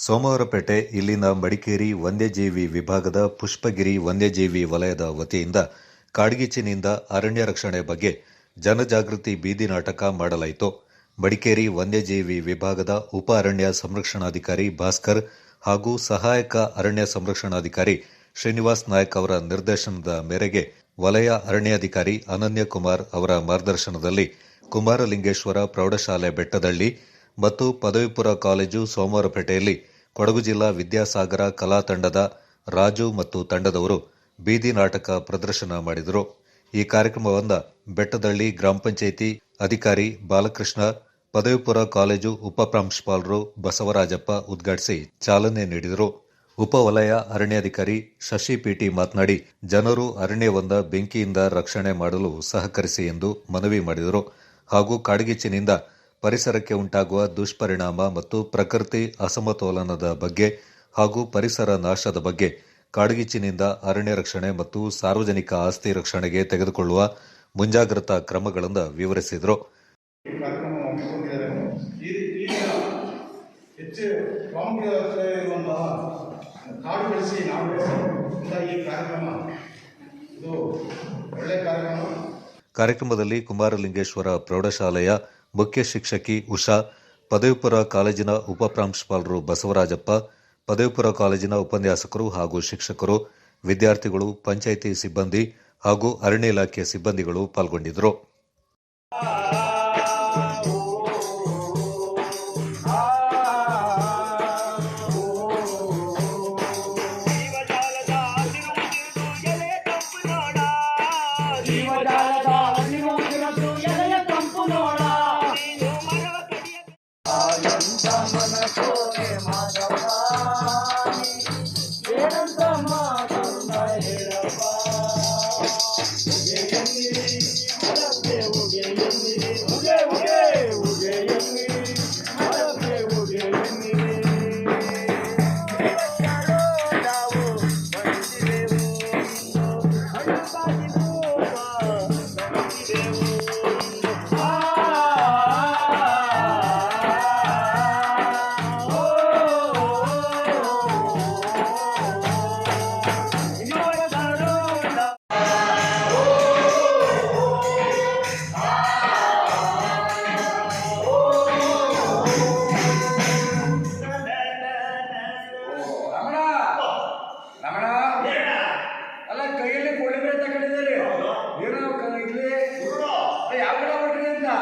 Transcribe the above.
ಸೋಮವಾರಪೇಟೆ ಇಲ್ಲಿನ ಮಡಿಕೇರಿ ವನ್ಯಜೀವಿ ವಿಭಾಗದ ಪುಷ್ಪಗಿರಿ ವನ್ಯಜೀವಿ ವಲಯದ ವತಿಯಿಂದ ಕಾಡ್ಗಿಚ್ಚಿನಿಂದ ಅರಣ್ಯ ರಕ್ಷಣೆ ಬಗ್ಗೆ ಜನಜಾಗೃತಿ ಬೀದಿ ನಾಟಕ ಮಾಡಲಾಯಿತು. ಮಡಿಕೇರಿ ವನ್ಯಜೀವಿ ವಿಭಾಗದ ಉಪ ಅರಣ್ಯ ಸಂರಕ್ಷಣಾಧಿಕಾರಿ ಭಾಸ್ಕರ್ ಹಾಗೂ ಸಹಾಯಕ ಅರಣ್ಯ ಸಂರಕ್ಷಣಾಧಿಕಾರಿ ಶ್ರೀನಿವಾಸ್ ನಾಯಕ್ ಅವರ ನಿರ್ದೇಶನದ ಮೇರೆಗೆ ವಲಯ ಅರಣ್ಯಾಧಿಕಾರಿ ಅನನ್ಯ ಕುಮಾರ್ ಅವರ ಮಾರ್ಗದರ್ಶನದಲ್ಲಿ ಕುಮಾರಲಿಂಗೇಶ್ವರ ಪ್ರೌಢಶಾಲೆ ಬೆಟ್ಟದಳ್ಳಿ ಮತ್ತು ಪದವಿಪುರ ಕಾಲೇಜು ಸೋಮವಾರಪೇಟೆಯಲ್ಲಿ ಕೊಡಗು ಜಿಲ್ಲಾ ವಿದ್ಯಾಸಾಗರ ಕಲಾ ತಂಡದ ರಾಜು ಮತ್ತು ತಂಡದವರು ಬೀದಿ ನಾಟಕ ಪ್ರದರ್ಶನ ಮಾಡಿದರು. ಈ ಕಾರ್ಯಕ್ರಮವನ್ನು ಬೆಟ್ಟದಳ್ಳಿ ಗ್ರಾಮ ಪಂಚಾಯಿತಿ ಅಧಿಕಾರಿ ಬಾಲಕೃಷ್ಣ ಪದವಿಪುರ ಕಾಲೇಜು ಉಪ ಪ್ರಾಂಶುಪಾಲರು ಬಸವರಾಜಪ್ಪ ಉದ್ಘಾಟಿಸಿ ಚಾಲನೆ ನೀಡಿದರು. ಉಪವಲಯ ಅರಣ್ಯಾಧಿಕಾರಿ ಶಶಿ ಪಿಟಿ ಮಾತನಾಡಿ, ಜನರು ಅರಣ್ಯವೊಂದ ಬೆಂಕಿಯಿಂದ ರಕ್ಷಣೆ ಮಾಡಲು ಸಹಕರಿಸಿ ಎಂದು ಮನವಿ ಮಾಡಿದರು. ಹಾಗೂ ಕಾಡ್ಗಿಚ್ಚಿನಿಂದ ಪರಿಸರಕ್ಕೆ ಉಂಟಾಗುವ ದುಷ್ಪರಿಣಾಮ ಮತ್ತು ಪ್ರಕೃತಿ ಅಸಮತೋಲನದ ಬಗ್ಗೆ ಹಾಗೂ ಪರಿಸರ ನಾಶದ ಬಗ್ಗೆ ಕಾಡ್ಗಿಚ್ಚಿನಿಂದ ಅರಣ್ಯ ರಕ್ಷಣೆ ಮತ್ತು ಸಾರ್ವಜನಿಕ ಆಸ್ತಿ ರಕ್ಷಣೆಗೆ ತೆಗೆದುಕೊಳ್ಳುವ ಮುಂಜಾಗ್ರತಾ ಕ್ರಮಗಳನ್ನು ವಿವರಿಸಿದರು. ಕಾರ್ಯಕ್ರಮದಲ್ಲಿ ಕುಮಾರಲಿಂಗೇಶ್ವರ ಪ್ರೌಢಶಾಲೆಯ ಮುಖ್ಯ ಶಿಕ್ಷಕಿ ಉಷಾ ಪದವಿಪುರ ಕಾಲೇಜಿನ ಉಪ ಪ್ರಾಂಶುಪಾಲರು ಬಸವರಾಜಪ್ಪ ಪದವಿಪುರ ಕಾಲೇಜಿನ ಉಪನ್ಯಾಸಕರು ಹಾಗೂ ಶಿಕ್ಷಕರು, ವಿದ್ಯಾರ್ಥಿಗಳು, ಪಂಚಾಯಿತಿ ಸಿಬ್ಬಂದಿ ಹಾಗೂ ಅರಣ್ಯ ಇಲಾಖೆಯ ಸಿಬ್ಬಂದಿಗಳು ಪಾಲ್ಗೊಂಡಿದ್ದರು. Ramana Kona. না